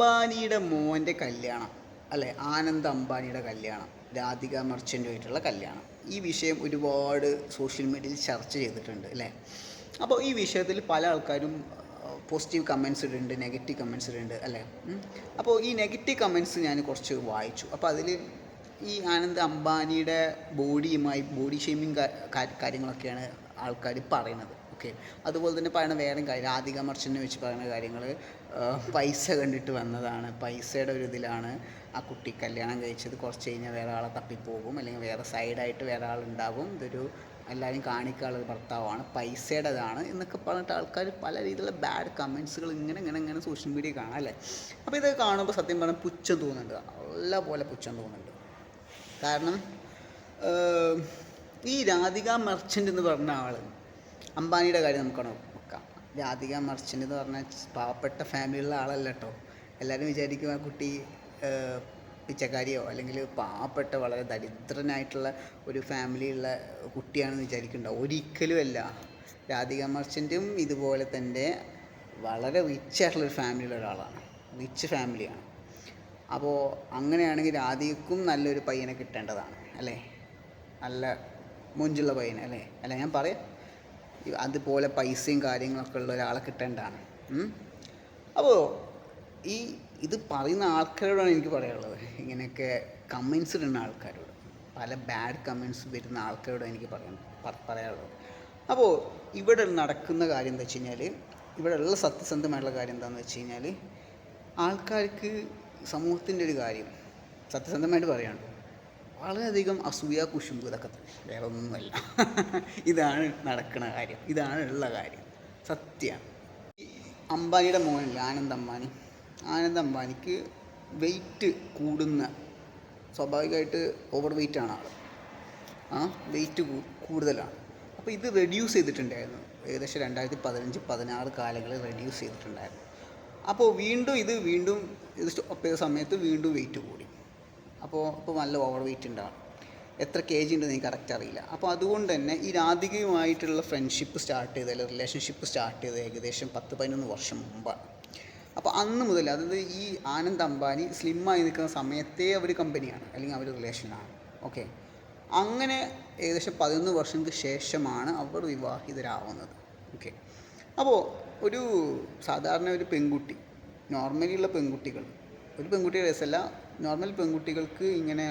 അംബാനിയുടെ മോന്റെ കല്യാണം അല്ലെ? ആനന്ദ് അംബാനിയുടെ കല്യാണം രാധിക മർച്ചന്റുമായിട്ടുള്ള കല്യാണം. ഈ വിഷയം ഒരുപാട് സോഷ്യൽ മീഡിയയിൽ ചർച്ച ചെയ്തിട്ടുണ്ട് അല്ലേ? അപ്പോൾ ഈ വിഷയത്തിൽ പല ആൾക്കാരും പോസിറ്റീവ് കമൻസ് ഇടുന്നുണ്ട് നെഗറ്റീവ് കമൻസ് ഇടുന്നുണ്ട് അല്ലേ? അപ്പോൾ ഈ നെഗറ്റീവ് കമൻസ് ഞാൻ കുറച്ച് വായിച്ചു. അപ്പോൾ അതിൽ ഈ ആനന്ദ് അംബാനിയുടെ ബോഡിയുമായി ബോഡി ഷെയ്മിങ് കാര്യങ്ങളൊക്കെയാണ് ആൾക്കാർ പറയുന്നത്. ഓക്കെ അതുപോലെ തന്നെ പറയുന്ന വേറെ കാര്യം രാധിക മർച്ചനെ വെച്ച് പറയുന്ന കാര്യങ്ങൾ പൈസ കണ്ടിട്ട് വന്നതാണ്. പൈസയുടെ ഒരു ഇതിലാണ് ആ കുട്ടി കല്യാണം കഴിച്ചത്. കുറച്ച് കഴിഞ്ഞാൽ വേറെ ആളെ തപ്പിപ്പോകും അല്ലെങ്കിൽ വേറെ സൈഡായിട്ട് വേറെ ആളുണ്ടാകും ഇതൊരു എല്ലാവരും കാണിക്കാനുള്ള ഭർത്താവാണ്. പൈസയുടേതാണ് എന്നൊക്കെ പറഞ്ഞിട്ട് ആൾക്കാർ പല രീതിയിലുള്ള ബാഡ് കമൻസുകൾ ഇങ്ങനെ ഇങ്ങനെ ഇങ്ങനെ സോഷ്യൽ മീഡിയ കാണാം അല്ലേ? അപ്പോൾ ഇത് കാണുമ്പോൾ സത്യം പറഞ്ഞാൽ പുച്ഛം തോന്നുന്നുണ്ട്. നല്ല പോലെ പുച്ഛം തോന്നുന്നുണ്ട്. കാരണം ഈ രാധിക മർച്ചന്റ് എന്ന് പറഞ്ഞ ആൾ അംബാനിയുടെ കാര്യം നമുക്ക് നോക്കാം രാധിക മർച്ചന്റ് എന്ന് പറഞ്ഞാൽ പാവപ്പെട്ട ഫാമിലിയുള്ള ആളല്ല കേട്ടോ. എല്ലാവരും വിചാരിക്കും ആ കുട്ടി പിച്ചക്കാരിയോ അല്ലെങ്കിൽ പാവപ്പെട്ട വളരെ ദരിദ്രനായിട്ടുള്ള ഒരു ഫാമിലിയുള്ള കുട്ടിയാണെന്ന് വിചാരിക്കുന്നുണ്ടാവും ഒരിക്കലുമല്ല രാധിക മർച്ചന്റും ഇതുപോലെ തന്നെ വളരെ റിച്ച് ആയിട്ടുള്ളൊരു ഫാമിലിയുള്ള ഒരാളാണ്. റിച്ച് ഫാമിലിയാണ് അപ്പോൾ അങ്ങനെയാണെങ്കിൽ രാധികക്കും നല്ലൊരു പയ്യനെ കിട്ടേണ്ടതാണ് അല്ലേ? നല്ല മുഞ്ചുള്ള പയ്യനെ അല്ലേ? അല്ല ഞാൻ പറയാം. അതുപോലെ പൈസയും കാര്യങ്ങളൊക്കെ ഉള്ള ഒരാളെ കിട്ടേണ്ടതാണ്. അപ്പോൾ ഈ ഇത് പറയുന്ന ആൾക്കാരോടാണ് എനിക്ക് പറയാനുള്ളത്. ഇങ്ങനെയൊക്കെ കമൻസ് ഇടുന്ന ആൾക്കാരോട്. പല ബാഡ് കമൻസ് വരുന്ന ആൾക്കാരോടാണ് എനിക്ക് പറയാൻ പറയാനുള്ളത്. അപ്പോൾ ഇവിടെ നടക്കുന്ന കാര്യം എന്താ വെച്ച് കഴിഞ്ഞാൽ ഇവിടെ ഉള്ള സത്യസന്ധമായിട്ടുള്ള കാര്യം എന്താണെന്ന് വെച്ച് കഴിഞ്ഞാൽ ആൾക്കാർക്ക് സമൂഹത്തിന്റെ ഒരു കാര്യം സത്യസന്ധമായിട്ട് പറയാണ് വളരെയധികം അസൂയ കുശുമ്പ് ഇതൊക്കെ വേറെ ഒന്നുമല്ല ഇതാണ് നടക്കുന്ന കാര്യം. ഇതാണ് ഉള്ള കാര്യം. സത്യമാണ് അംബാനിയുടെ മോനില്ല? ആനന്ദ് അംബാനി. ആനന്ദ് അംബാനിക്ക് വെയിറ്റ് കൂടുന്ന സ്വാഭാവികമായിട്ട് ഓവർ വെയിറ്റ് ആണ് ആൾ ആ വെയിറ്റ് കൂടുതലാണ്. അപ്പോൾ ഇത് റെഡ്യൂസ് ചെയ്തിട്ടുണ്ടായിരുന്നു. ഏകദേശം രണ്ടായിരത്തി പതിനഞ്ച് പതിനാറ് കാലങ്ങളിൽ റെഡ്യൂസ് ചെയ്തിട്ടുണ്ടായിരുന്നു. അപ്പോൾ വീണ്ടും ഇത് വീണ്ടും ഇത് സ്റ്റോപ്പ് ചെയ്ത സമയത്ത് വീണ്ടും വെയിറ്റ് കൂടി. അപ്പോൾ അപ്പോൾ നല്ല ഓവർ വെയിറ്റ് ഉണ്ടാവും എത്ര കെ ജി ഉണ്ടെന്ന് എനിക്ക് കറക്റ്റ് അറിയില്ല. അപ്പോൾ അതുകൊണ്ട് തന്നെ ഈ രാധികയുമായിട്ടുള്ള ഫ്രണ്ട്ഷിപ്പ് സ്റ്റാർട്ട് ചെയ്ത് അല്ലെങ്കിൽ റിലേഷൻഷിപ്പ് സ്റ്റാർട്ട് ചെയ്ത് ഏകദേശം പത്ത് പതിനൊന്ന് വർഷം മുമ്പാണ് അപ്പോൾ അന്ന് മുതൽ അതായത് ഈ ആനന്ദ് അംബാനി സ്ലിമ്മായി നിൽക്കുന്ന സമയത്തേ അവർ കമ്പനിയാണ് അല്ലെങ്കിൽ അവർ റിലേഷനാണ് ഓക്കെ അങ്ങനെ ഏകദേശം പതിനൊന്ന് വർഷങ്ങൾക്ക് ശേഷമാണ് അവർ വിവാഹിതരാവുന്നത്. ഓക്കെ അപ്പോൾ ഒരു സാധാരണ ഒരു പെൺകുട്ടി നോർമലി ഉള്ള പെൺകുട്ടികൾ ഒരു പെൺകുട്ടിയുടെ രസമല്ല നോർമൽ പെൺകുട്ടികൾക്ക് ഇങ്ങനെ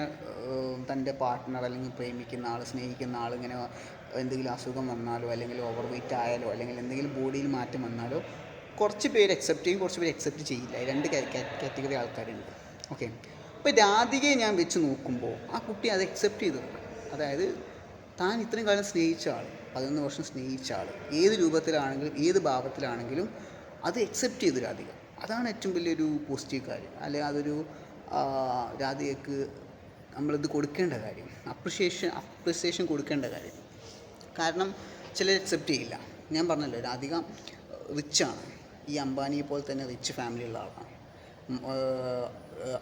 തന്റെ പാർട്ട്ണർ അല്ലെങ്കിൽ പ്രേമിക്കുന്ന ആൾ സ്നേഹിക്കുന്ന ആൾ ഇങ്ങനെ എന്തെങ്കിലും അസുഖം വന്നാലോ അല്ലെങ്കിൽ ഓവർ വെയിറ്റ് ആയാലോ അല്ലെങ്കിൽ എന്തെങ്കിലും ബോഡിയിൽ മാറ്റം വന്നാലോ കുറച്ച് പേര് അക്സെപ്റ്റ് ചെയ്യും കുറച്ച് പേര് അക്സെപ്റ്റ് ചെയ്യില്ല. രണ്ട് കാറ്റഗറി ആൾക്കാരുണ്ട്. ഓക്കെ അപ്പോൾ രാധികയെ ഞാൻ വെച്ച് നോക്കുമ്പോൾ ആ കുട്ടി അത് അക്സെപ്റ്റ് ചെയ്തു അതായത് താൻ ഇത്രയും കാലം സ്നേഹിച്ച ആൾ പതിനൊന്ന് വർഷം സ്നേഹിച്ച ആൾ ഏത് രൂപത്തിലാണെങ്കിലും ഏത് ഭാവത്തിലാണെങ്കിലും അത് അക്സെപ്റ്റ് ചെയ്തു രാധിക അതാണ് ഏറ്റവും വലിയൊരു പോസിറ്റീവ് കാര്യം. അല്ലെങ്കിൽ അതൊരു ആ, രാധികക്ക് നമ്മളിത് കൊടുക്കേണ്ട കാര്യം അപ്രിഷിയേഷൻ അപ്രിസിയേഷൻ കൊടുക്കേണ്ട കാര്യം. കാരണം ചിലർ അക്സെപ്റ്റ് ചെയ്യില്ല. ഞാൻ പറഞ്ഞല്ലോ രാധിക റിച്ചാണ് ഈ അംബാനിയെ പോലെ തന്നെ റിച്ച് ഫാമിലി ഉള്ള ആളാണ്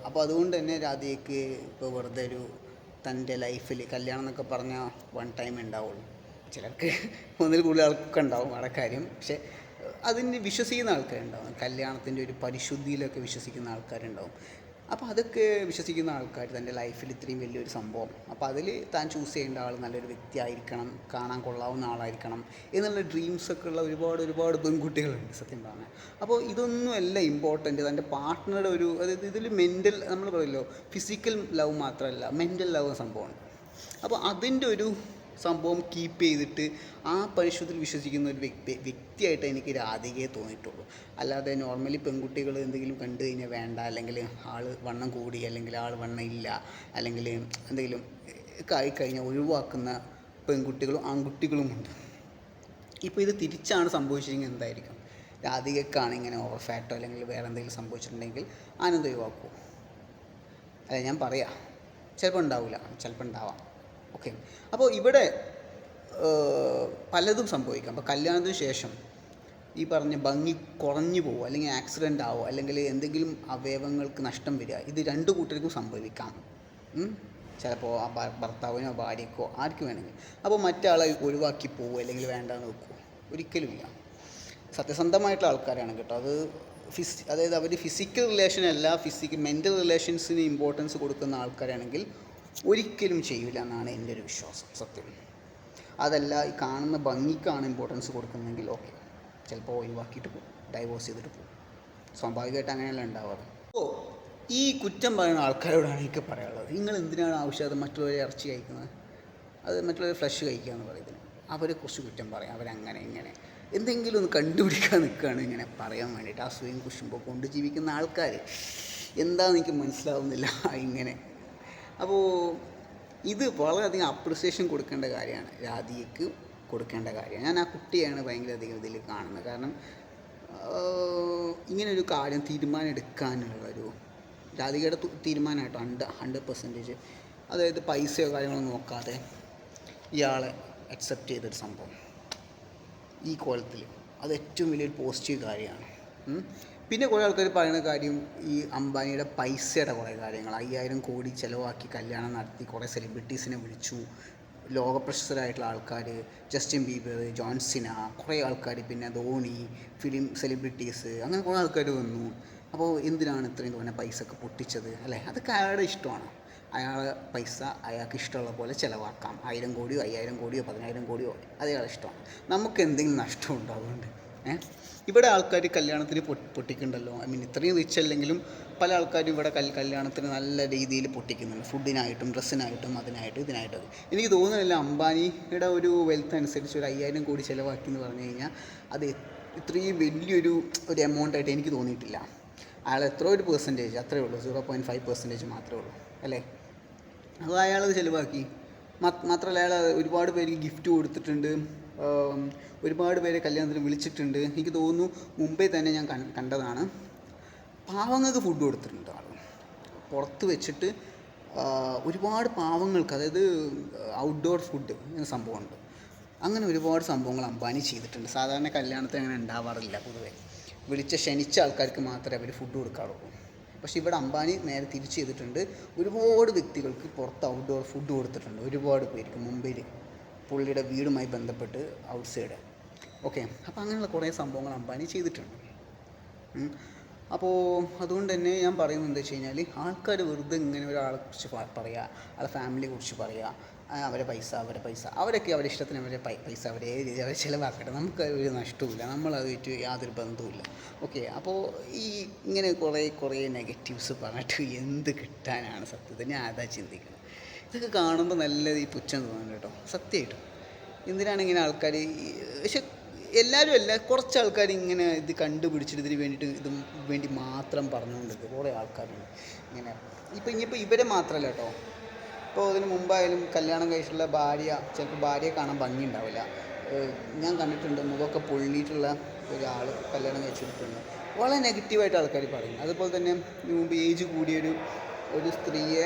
അപ്പോൾ അതുകൊണ്ട് തന്നെ രാധികയ്ക്ക് ഇപ്പോൾ വെറുതെ ഒരു തന്റെ ലൈഫിൽ കല്യാണം എന്നൊക്കെ പറഞ്ഞാൽ വൺ ടൈം ഉണ്ടാവുള്ളൂ. ചിലർക്ക് ഒന്നിൽ കൂടുതൽ ആൾക്കൊക്കെ ഉണ്ടാവും അവിടെ കാര്യം. പക്ഷേ അതിന് വിശ്വസിക്കുന്ന ആൾക്കാരുണ്ടാവും. കല്യാണത്തിന്റെ ഒരു പരിശുദ്ധിയിലൊക്കെ വിശ്വസിക്കുന്ന ആൾക്കാരുണ്ടാവും. അപ്പോൾ അതൊക്കെ വിശ്വസിക്കുന്ന ആൾക്കാർ തന്റെ ലൈഫിൽ ഇത്രയും വലിയൊരു സംഭവം. അപ്പോൾ അതിൽ താൻ ചൂസ് ചെയ്യേണ്ട ആൾ നല്ലൊരു വ്യക്തിയായിരിക്കണം കാണാൻ കൊള്ളാവുന്ന ആളായിരിക്കണം എന്നുള്ള ഡ്രീംസൊക്കെ ഉള്ള ഒരുപാട് ഒരുപാട് പെൺകുട്ടികളുണ്ട് സത്യം പറഞ്ഞാൽ അപ്പോൾ ഇതൊന്നുമല്ല ഇമ്പോർട്ടന്റ് തന്റെ പാർട്ട്ണറുടെ ഒരു അതായത് ഇതിൽ മെന്റൽ നമ്മൾ പറയല്ലോ ഫിസിക്കൽ ലവ് മാത്രമല്ല മെന്റൽ ലവ് സംഭവമാണ്. അപ്പോൾ അതിന്റെ ഒരു സംഭവം കീപ്പ് ചെയ്തിട്ട് ആ പരിശുദ്ധിയിൽ വിശ്വസിക്കുന്ന ഒരു വ്യക്തി വ്യക്തിയായിട്ട് എനിക്ക് രാധികയെ തോന്നിയിട്ടുള്ളൂ. അല്ലാതെ നോർമലി പെൺകുട്ടികൾ എന്തെങ്കിലും കണ്ടു കഴിഞ്ഞാൽ വേണ്ട അല്ലെങ്കിൽ ആൾ വണ്ണം കൂടി അല്ലെങ്കിൽ ആൾ വണ്ണം ഇല്ല അല്ലെങ്കിൽ എന്തെങ്കിലും കായി ആയിക്കഴിഞ്ഞാൽ ഒഴിവാക്കുന്ന പെൺകുട്ടികളും ആൺകുട്ടികളുമുണ്ട്. ഇപ്പോൾ ഇത് തിരിച്ചാണ് സംഭവിച്ചിരിക്കുന്നത് എന്തായിരിക്കും? രാധികക്കാണ് ഇങ്ങനെ ഓവർ ഫാറ്റോ അല്ലെങ്കിൽ വേറെ എന്തെങ്കിലും സംഭവിച്ചിട്ടുണ്ടെങ്കിൽ ആനന്ദ് ഒഴിവാക്കുമോ അല്ല ഞാൻ പറയാം. ചിലപ്പോൾ ഉണ്ടാവില്ല ചിലപ്പോൾ ഉണ്ടാവാം. ഓക്കെ അപ്പോൾ ഇവിടെ പലതും സംഭവിക്കാം. അപ്പോൾ കല്യാണത്തിന് ശേഷം ഈ പറഞ്ഞ ഭംഗി കുറഞ്ഞു പോകുക അല്ലെങ്കിൽ ആക്സിഡന്റ് ആവുക അല്ലെങ്കിൽ എന്തെങ്കിലും അവയവങ്ങൾക്ക് നഷ്ടം വരിക ഇത് രണ്ട് കൂട്ടർക്കും സംഭവിക്കാം. ചിലപ്പോൾ ആ ഭർത്താവിനോ ഭാര്യക്കോ ആർക്ക് വേണമെങ്കിൽ അപ്പോൾ മറ്റാളെ ഒഴിവാക്കി പോവുക അല്ലെങ്കിൽ വേണ്ടാന്ന് വെക്കുമോ ഒരിക്കലുമില്ല സത്യസന്ധമായിട്ടുള്ള ആൾക്കാരാണ് കേട്ടോ. അത് ഫിസ് അതായത് അവർ ഫിസിക്കൽ റിലേഷൻ അല്ല ഫിസിക്കൽ മെന്റൽ റിലേഷൻസിന് ഇമ്പോർട്ടൻസ് കൊടുക്കുന്ന ആൾക്കാരാണെങ്കിൽ ഒരിക്കലും ചെയ്യില്ല എന്നാണ് എന്റെ ഒരു വിശ്വാസം സത്യം. അതല്ല ഈ കാണുന്ന ഭംഗിക്കാണ് ഇമ്പോർട്ടൻസ് കൊടുക്കുന്നതെങ്കിൽ ഓക്കെ ചിലപ്പോൾ ഒഴിവാക്കിയിട്ട് പോകും ഡൈവോഴ്സ് ചെയ്തിട്ട് പോകും സ്വാഭാവികമായിട്ട് അങ്ങനെയല്ല ഉണ്ടാവാറ്. ഓ ഈ കുറ്റം പറയുന്ന ആൾക്കാരോടാണ് എനിക്ക് പറയാനുള്ളത്. നിങ്ങൾ എന്തിനാണ് ആവശ്യമായത് മറ്റുള്ളവരെ ഇറച്ചി കഴിക്കുന്നത്? അത് മറ്റുള്ളവരെ ഫ്ലഷ് കഴിക്കുക എന്ന് പറയുന്നത്. കുറച്ച് കുറ്റം പറയാം അവരങ്ങനെ ഇങ്ങനെ. എന്തെങ്കിലും ഒന്ന് കണ്ടുപിടിക്കാൻ നിൽക്കുകയാണ് ഇങ്ങനെ പറയാൻ വേണ്ടിയിട്ട്. അസൂയും കുശുമ്പോൾ കൊണ്ട് ജീവിക്കുന്ന ആൾക്കാർ എന്താണെന്ന് എനിക്ക് മനസ്സിലാവുന്നില്ല ഇങ്ങനെ. അപ്പോൾ ഇത് വളരെയധികം അപ്രിസിയേഷൻ കൊടുക്കേണ്ട കാര്യമാണ്. രാധികയ്ക്ക് കൊടുക്കേണ്ട കാര്യമാണ് ഞാൻ ആ കുട്ടിയാണ് ഭയങ്കര അധികം ഇതിൽ കാണുന്നത്. കാരണം ഇങ്ങനൊരു കാര്യം തീരുമാനം എടുക്കാനുള്ളൊരു രാധികയുടെ തീരുമാനമായിട്ടോ ഹൺഡ്രഡ് ഹൺഡ്രഡ് പെർസെന്റേജ് അതായത് പൈസയോ കാര്യങ്ങളോ നോക്കാതെ ഇയാളെ അക്സെപ്റ്റ് ചെയ്തൊരു സംഭവം. ഈ കോലത്തിൽ അത് ഏറ്റവും വലിയൊരു പോസിറ്റീവ് കാര്യമാണ്. പിന്നെ കുറേ ആൾക്കാർ പറയുന്ന കാര്യം ഈ അംബാനിയുടെ പൈസയുടെ കുറേ കാര്യങ്ങൾ. അയ്യായിരം കോടി ചിലവാക്കി കല്യാണം നടത്തി കുറേ സെലിബ്രിറ്റീസിനെ വിളിച്ചു. ലോക പ്രശസ്തരായിട്ടുള്ള ആൾക്കാർ ജസ്റ്റിൻ ബീബർ ജോൺസിന കുറേ ആൾക്കാർ പിന്നെ ധോണി ഫിലിം സെലിബ്രിറ്റീസ് അങ്ങനെ കുറേ ആൾക്കാർ വന്നു. അപ്പോൾ എന്തിനാണ് ഇത്രയും തോന്നെ പൈസ ഒക്കെ പൊട്ടിച്ചത് അല്ലേ? അതൊക്കെ അയാളുടെ ഇഷ്ടമാണ്. അയാളെ പൈസ അയാൾക്ക് ഇഷ്ടമുള്ള പോലെ ചിലവാക്കാം. ആയിരം കോടിയോ അയ്യായിരം കോടിയോ പതിനായിരം കോടിയോ അത് അയാളുടെ ഇഷ്ടമാണ്. നമുക്ക് എന്തെങ്കിലും നഷ്ടമുണ്ടോ അതുകൊണ്ട്? ഇവിടെ ആൾക്കാർ കല്യാണത്തിന് പൊട്ടിക്കുന്നുണ്ടല്ലോ. ഐ മീൻ ഇത്രയും റിച്ച് അല്ലെങ്കിലും പല ആൾക്കാരും ഇവിടെ കൽ കല്യാണത്തിന് നല്ല രീതിയിൽ പൊട്ടിക്കുന്നുണ്ട്. ഫുഡിനായിട്ടും ഡ്രസ്സിനായിട്ടും അതിനായിട്ടും ഇതിനായിട്ടും. എനിക്ക് തോന്നുന്നില്ല അംബാനിയുടെ ഒരു വെൽത്ത് അനുസരിച്ച് ഒരു അയ്യായിരം കോടി ചിലവാക്കി എന്ന് പറഞ്ഞു കഴിഞ്ഞാൽ അത് ഇത്രയും വലിയൊരു ഒരു എമൗണ്ട് ആയിട്ട് എനിക്ക് തോന്നിയിട്ടില്ല. അയാൾ എത്ര ഒരു പെർസെന്റേജ് അത്രേ ഉള്ളൂ. സീറോ പോയിന്റ് ഫൈവ് പെർസെന്റേജ് മാത്രമേ ഉള്ളൂ. അല്ലേ? അത് അയാൾ ചിലവാക്കി? മാത്രമല്ല അയാൾ ഒരുപാട് പേർക്ക് ഗിഫ്റ്റ് കൊടുത്തിട്ടുണ്ട്. ഒരുപാട് പേരെ കല്യാണത്തിന് വിളിച്ചിട്ടുണ്ട്. എനിക്ക് തോന്നുന്നു മുമ്പേ തന്നെ ഞാൻ കണ്ടതാണ്. പാവങ്ങൾക്ക് ഫുഡ് കൊടുത്തിട്ടുണ്ട് ആൾ പുറത്ത് വെച്ചിട്ട് ഒരുപാട് പാവങ്ങൾക്ക് അതായത് ഔട്ട്ഡോർ ഫുഡ് എന്ന സംഭവമുണ്ട്. അങ്ങനെ ഒരുപാട് സംഭവങ്ങൾ അംബാനി ചെയ്തിട്ടുണ്ട്. സാധാരണ കല്യാണത്തിന് അങ്ങനെ ഉണ്ടാവാറില്ല പൊതുവേ. വിളിച്ച ക്ഷണിച്ച ആൾക്കാർക്ക് മാത്രമേ അവർ ഫുഡ് കൊടുക്കാറുള്ളൂ. പക്ഷേ ഇവിടെ അംബാനി നേരെ തിരിച്ചു ചെയ്തിട്ടുണ്ട്. ഒരുപാട് വ്യക്തികൾക്ക് പുറത്ത് ഔട്ട്ഡോർ ഫുഡ് കൊടുത്തിട്ടുണ്ട്. ഒരുപാട് പേർക്ക് മുംബൈയിൽ പുള്ളിയുടെ വീടുമായി ബന്ധപ്പെട്ട് ഔട്ട് സൈഡ് ഓക്കെ അപ്പോൾ അങ്ങനെയുള്ള കുറേ സംഭവങ്ങൾ അംബാനി ചെയ്തിട്ടുണ്ട്. അപ്പോൾ അതുകൊണ്ട് തന്നെ ഞാൻ പറയുന്നത് എന്താ വെച്ച് കഴിഞ്ഞാൽ ആൾക്കാർ വെറുതെ ഇങ്ങനെ ഒരാളെ കുറിച്ച് പറയുക ആളെ ഫാമിലിയെ കുറിച്ച് പറയുക അവരെ പൈസ അവരെ പൈസ അവരൊക്കെ അവരുടെ ഇഷ്ടത്തിന് അവരെ പൈസ അവരെ അവരെ ചിലവാക്കട്ടെ നമുക്ക് ഒരു നഷ്ടവുമില്ല നമ്മളതുമായിട്ട് യാതൊരു ബന്ധവുമില്ല. ഓക്കെ അപ്പോൾ ഈ ഇങ്ങനെ കുറേ കുറേ നെഗറ്റീവ്സ് പറഞ്ഞിട്ട് എന്ത് കിട്ടാനാണ് സത്യത്തിൽ ഞാൻ അതാ ചിന്തിക്കുന്നത്. ഇതൊക്കെ കാണുമ്പോൾ നല്ല ഈ പുച്ഛം തോന്നുന്നു കേട്ടോ. സത്യമായിട്ടും എന്തിനാണ് ഇങ്ങനെ ആൾക്കാർ പക്ഷെ എല്ലാവരും അല്ല കുറച്ച് ആൾക്കാർ ഇങ്ങനെ ഇത് കണ്ടുപിടിച്ചിട്ട് ഇതിന് വേണ്ടിയിട്ട് ഇതും വേണ്ടി മാത്രം പറഞ്ഞുകൊണ്ടിരിക്കും കുറേ ആൾക്കാരുണ്ട്. ഇങ്ങനെ. ഇപ്പം ഇനിയിപ്പോൾ ഇവരെ മാത്രമല്ല കേട്ടോ. ഇപ്പോൾ ഇതിന് മുമ്പായാലും കല്യാണം കഴിച്ചിട്ടുള്ള ഭാര്യ ചിലപ്പോൾ ഭാര്യയെ കാണാൻ ഭംഗി ഉണ്ടാവില്ല. ഞാൻ കണ്ടിട്ടുണ്ട് മുഖമൊക്കെ പൊള്ളിയിട്ടുള്ള ഒരാൾ കല്യാണം കഴിച്ചിട്ടുണ്ട്. വളരെ നെഗറ്റീവായിട്ട് ആൾക്കാർ പറയും. അതുപോലെ തന്നെ മുമ്പ് ഏജ് കൂടിയൊരു ഒരു സ്ത്രീയെ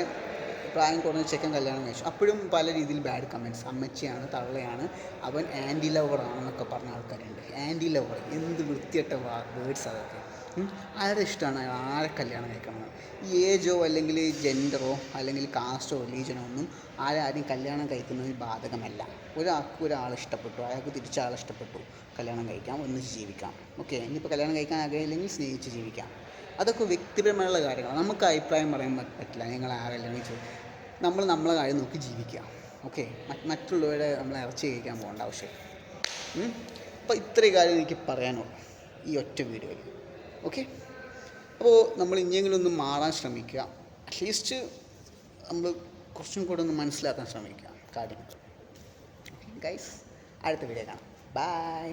പ്രായം കുറഞ്ഞ ചെക്കൻ കല്യാണം കഴിച്ചു. അപ്പോഴും പല രീതിയിൽ ബാഡ് കമന്റ്സ് അമ്മച്ചിയാണ് തള്ളയാണ് അവൻ ആന്റി ലവറാണെന്നൊക്കെ പറഞ്ഞ ആൾക്കാരുണ്ട്. ആന്റി ലവർ എന്ത് വൃത്തിയട്ട വേർഡ്സ് അതൊക്കെ. ആരുടെ ഇഷ്ടമാണ്? ആരെ കല്യാണം കഴിക്കണം ഈ ഏജോ അല്ലെങ്കിൽ ജെൻഡറോ അല്ലെങ്കിൽ കാസ്റ്റോ റിലീജനോ ഒന്നും ആരാരും കല്യാണം കഴിക്കുന്നതിൽ ബാധകമല്ല. ഒരാൾക്ക് ഒരാൾ ഇഷ്ടപ്പെട്ടു അയാൾക്ക് തിരിച്ച ആൾ ഇഷ്ടപ്പെട്ടു കല്യാണം കഴിക്കാം ഒന്നിച്ച് ജീവിക്കാം. ഓക്കെ ഇനിയിപ്പോൾ കല്യാണം കഴിക്കാൻ ആഗ്രഹമില്ലെങ്കിൽ സ്നേഹിച്ച് ജീവിക്കാം. അതൊക്കെ വ്യക്തിപരമായുള്ള കാര്യങ്ങളാണ്. നമുക്ക് അഭിപ്രായം പറയാൻ പറ്റില്ല. നിങ്ങൾ ആരല്ലെങ്കിൽ നമ്മൾ നമ്മളെ കാര്യം നോക്കി ജീവിക്കുക. ഓക്കെ മറ്റുള്ളവരെ നമ്മൾ ഇറച്ചി കഴിക്കാൻ പോകേണ്ട ആവശ്യം അപ്പോൾ ഇത്രയും കാര്യം എനിക്ക് പറയാനുള്ളൂ ഈ ഒറ്റ വീഡിയോയിൽ. ഓക്കെ അപ്പോൾ നമ്മൾ ഇനിയെങ്കിലും ഒന്ന് മാറാൻ ശ്രമിക്കുക. അറ്റ്ലീസ്റ്റ് നമ്മൾ കുറച്ചും കൂടെ ഒന്ന് മനസ്സിലാക്കാൻ ശ്രമിക്കുക. കാര്യങ്ങൾ. ഗൈസ് അടുത്ത വീഡിയോ കാണാം. ബൈ